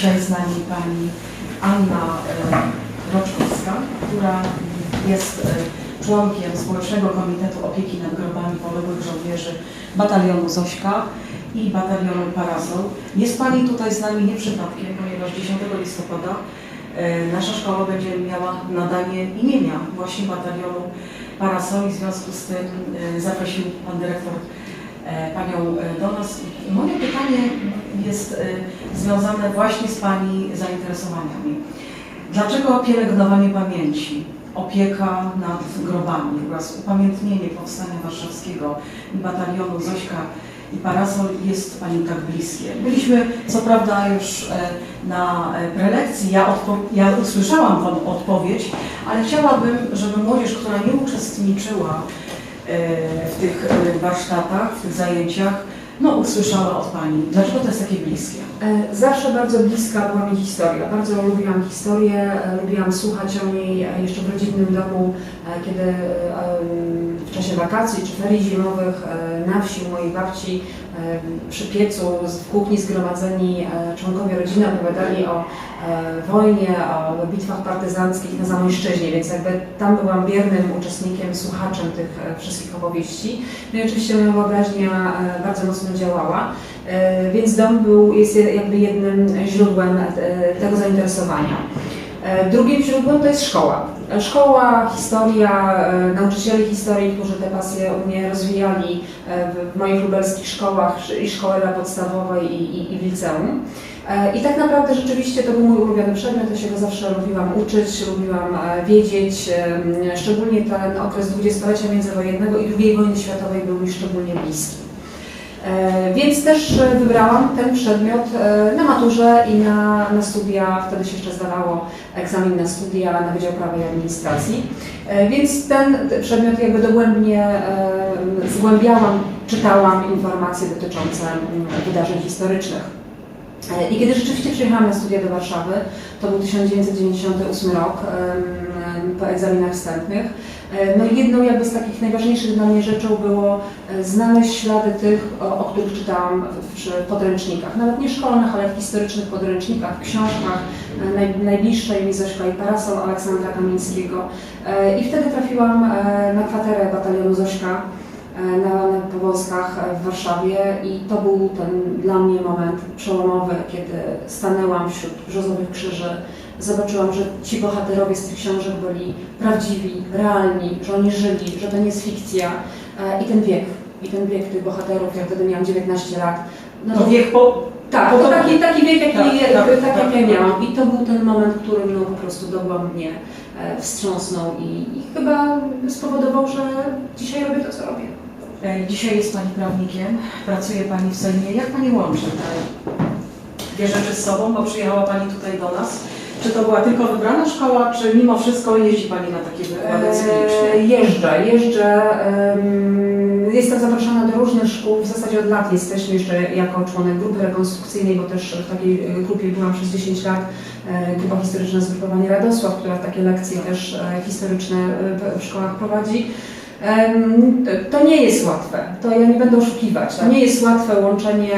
dzisiaj z nami pani Anna e, Roczkowska, która jest e, członkiem Społecznego Komitetu Opieki nad Grobami Poległych Żołnierzy Batalionu Zośka i Batalionu Parasol. Jest Pani tutaj z nami nie przypadkiem, ponieważ 10 listopada e, nasza szkoła będzie miała nadanie imienia właśnie Batalionu Parasol i w związku z tym zaprosił Pan Dyrektor Panią do nas. Moje pytanie jest e, związane właśnie z Pani zainteresowaniami. Dlaczego pielęgnowanie pamięci, opieka nad grobami oraz upamiętnienie powstania warszawskiego i batalionu Zośka i Parasol jest Pani tak bliskie? Byliśmy co prawda już e, na e, prelekcji, ja, ja usłyszałam Tą odpowiedź, ale chciałabym, żeby młodzież, która nie uczestniczyła e, w tych warsztatach, w tych zajęciach, no usłyszała od Pani. Dlaczego to jest takie bliskie? E, Zawsze bardzo bliska była mi historia. Bardzo lubiłam historię, e, lubiłam słuchać o niej e, jeszcze w rodzinnym domu, kiedy czasie wakacji czy ferii zimowych e, na wsi mojej babci e, przy piecu w kuchni zgromadzeni e, członkowie rodziny opowiadali o wojnie, o bitwach partyzanckich na Zamojszczyźnie, więc jakby tam byłam biernym uczestnikiem, słuchaczem tych wszystkich opowieści. No i oczywiście moja wyobraźnia bardzo mocno działała. Więc dom był, jest jakby jednym źródłem tego zainteresowania. E, Drugim źródłem to jest szkoła. Szkoła, historia, e, nauczyciele historii, którzy te pasje u mnie rozwijali e, w- moich lubelskich szkołach i szkole podstawowej i, i, i w liceum. I tak naprawdę rzeczywiście to był mój ulubiony przedmiot, ja się go zawsze lubiłam uczyć, lubiłam wiedzieć, szczególnie ten okres dwudziestolecia międzywojennego i II wojny światowej był mi szczególnie bliski. E, Więc też e, wybrałam ten przedmiot e, na maturze i na, na studia, wtedy się jeszcze zdawało egzamin na studia na Wydział Prawa i Administracji. Więc ten przedmiot jakby dogłębnie zgłębiałam, czytałam informacje dotyczące mm, wydarzeń historycznych. I kiedy rzeczywiście przyjechałam na studia do Warszawy, to był 1998 rok, po egzaminach wstępnych, e, no jedną jakby z takich najważniejszych dla mnie rzeczą było e, znaleźć ślady tych, o, o których czytałam w, podręcznikach, nawet nie szkolnych, ale w historycznych podręcznikach, w książkach e, naj, najbliższej mi Zośka i Parasol Aleksandra Kamińskiego. I wtedy trafiłam na kwaterę batalionu Zośka na, na Powązkach e, w Warszawie i to był ten dla mnie moment przełomowy, kiedy stanęłam wśród brzozowych krzyży, zobaczyłam, że ci bohaterowie z tych książek byli prawdziwi, realni, że oni żyli, że to nie jest fikcja e, i ten wiek, i ten wiek tych bohaterów, ja wtedy miałam 19 lat. No To wiek po, tak, to taki, taki wiek, jaki, Tak, tak, tak, tak, jak ja miałam. I to był ten moment, który no, po prostu dogłam mnie e, wstrząsnął i, i chyba spowodował, że dzisiaj robię to, co robię. E, Dzisiaj jest Pani prawnikiem, pracuje Pani w Sejmie. Jak Pani łączy te dwie rzeczy z sobą, bo przyjechała Pani tutaj do nas? Czy to była tylko wybrana szkoła, czy mimo wszystko jeździ Pani na takie wykłady E, cykliczne? jeżdżę, jeżdżę. em, Jestem zapraszana do różnych szkół. W zasadzie od lat jesteśmy jeszcze jako członek grupy rekonstrukcyjnej, bo też w takiej grupie byłam przez 10 lat. E, Grupa historyczna Zgrupowanie Radosław, która takie lekcje też historyczne w szkołach prowadzi. To- nie jest łatwe, to ja nie będę oszukiwać. To nie jest łatwe łączenie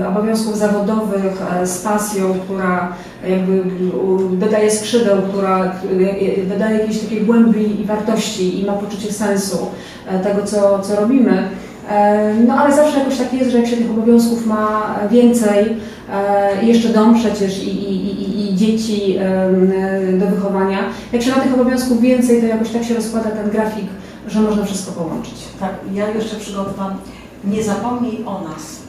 e, obowiązków zawodowych e, z pasją, która jakby dodaje skrzydeł, która e, dodaje jakiejś takiej głębi i wartości i ma poczucie sensu e, tego, co, co robimy. E, No ale zawsze jakoś tak jest, że jak się tych obowiązków ma więcej, e, jeszcze dom przecież i, i, i, i dzieci e, do wychowania, jak się ma tych obowiązków więcej, to jakoś tak się rozkłada ten grafik, że można wszystko połączyć. Tak, ja jeszcze przygotowałam. Nie zapomnij o nas,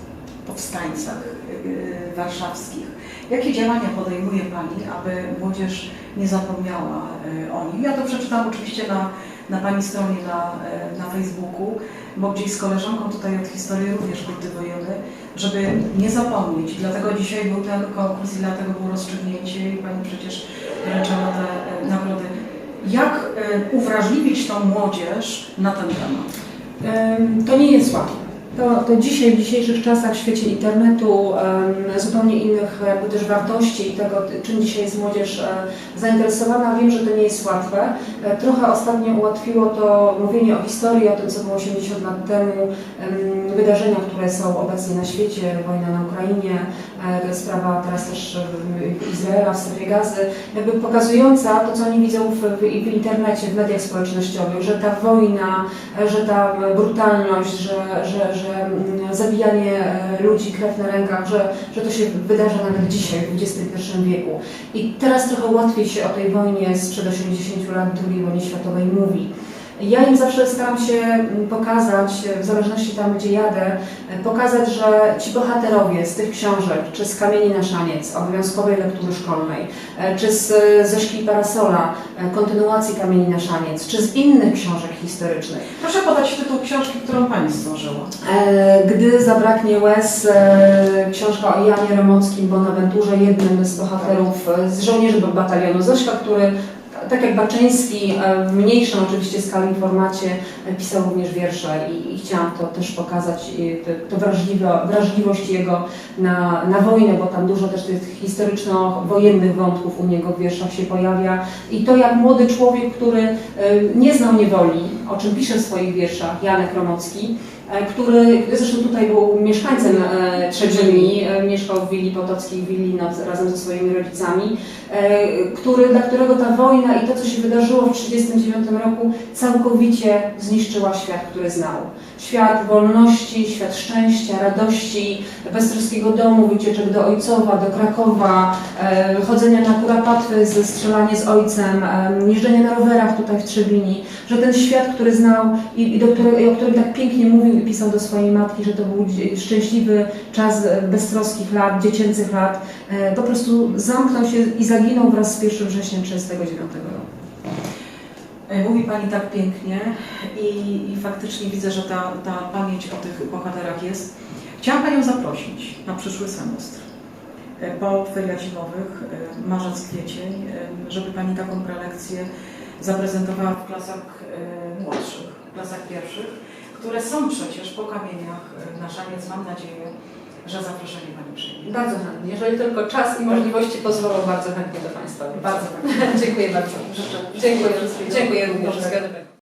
powstańcach yy, warszawskich. Jakie działania podejmuje Pani, aby młodzież nie zapomniała yy, o nich? Ja to przeczytałam oczywiście na, na Pani stronie na, yy, na Facebooku, bo gdzieś z koleżanką tutaj od historii również kultywujemy, żeby nie zapomnieć. Dlatego dzisiaj był ten konkurs i dlatego było rozstrzygnięcie i Pani przecież wręczała te yy, nagrody. Jak yy, uwrażliwić tą młodzież na ten temat? Em, To nie jest łatwe. To, to dzisiaj, w dzisiejszych czasach, w świecie internetu, zupełnie innych jakby też wartości i tego, czym dzisiaj jest młodzież e, zainteresowana, wiem, że to nie jest łatwe. E, Trochę ostatnio ułatwiło to mówienie o historii, o tym, co było 80 lat temu, em, wydarzenia, które są obecnie na świecie, wojna na Ukrainie, e, sprawa teraz też Izraela w strefie gazy, jakby pokazująca to, co oni widzą w, w, w internecie, w mediach społecznościowych, że ta wojna, e, że ta brutalność, że, że, że mm, zabijanie e, ludzi, krew na rękach, że, że to się wydarza nawet dzisiaj, w XXI wieku. I teraz trochę łatwiej się o tej wojnie sprzed 80 lat II wojnie światowej mówi. Ja im zawsze staram się mm, pokazać, e, w zależności tam, gdzie jadę, e, pokazać, że ci bohaterowie z tych książek, czy z Kamieni na Szaniec, obowiązkowej lektury szkolnej, e, czy z e, Zośki i Parasola, kontynuacji Kamieni na Szaniec, czy z innych książek historycznych, Proszę podać tytuł książki, którą Pani stworzyła. Gdy zabraknie łez, książka o Janie Romockim, Bonaventurze, jednym z bohaterów z żołnierzy batalionu Zośka, który tak jak Baczyński, e, w mniejszym oczywiście skali formacie, e, pisał również wiersze i, i chciałam to też pokazać, te- to wrażliwość jego na, na wojnę, bo tam dużo też tych historyczno-wojennych wątków u niego w wierszach się pojawia. I to jak młody człowiek, który e, nie znał niewoli, o czym pisze w swoich wierszach Janek Romocki, e, który zresztą tutaj był mieszkańcem e, Trzecimi, e, mieszkał w willi Potockiej, w willi noc, razem ze swoimi rodzicami, e, który, dla którego ta wojna i to, co się wydarzyło w 1939 roku, całkowicie zniszczyła świat, który znał. Świat wolności, świat szczęścia, radości, beztroskiego domu, wycieczek do Ojcowa, do Krakowa, e, chodzenia na kurapatwy, ze strzelanie z ojcem, e, jeżdżenia na rowerach tutaj w Trzebini, że ten świat, który znał i, i, do i o którym tak pięknie mówił pisał do swojej matki, że to był szczęśliwy czas beztroskich lat, dziecięcych lat, e, po prostu zamknął się i zaginął wraz z 1 września 1939 roku. E, Mówi Pani tak pięknie i, i faktycznie widzę, że ta, ta pamięć o tych bohaterach jest. Chciałam Panią zaprosić na przyszły semestr e, po feriach zimowych, marzec, kwiecień, żeby Pani taką prelekcję zaprezentowała w klasach młodszych, w klasach pierwszych, które są przecież po kamieniach e, na szaniec. Mam nadzieję, że zaproszenie Pani przyjmie. Bardzo chętnie. Jeżeli tylko czas i możliwości pozwolą, bardzo chętnie do Państwa. Bardzo Dziękuję bardzo. Życzę Dziękuję. Dziękuję również.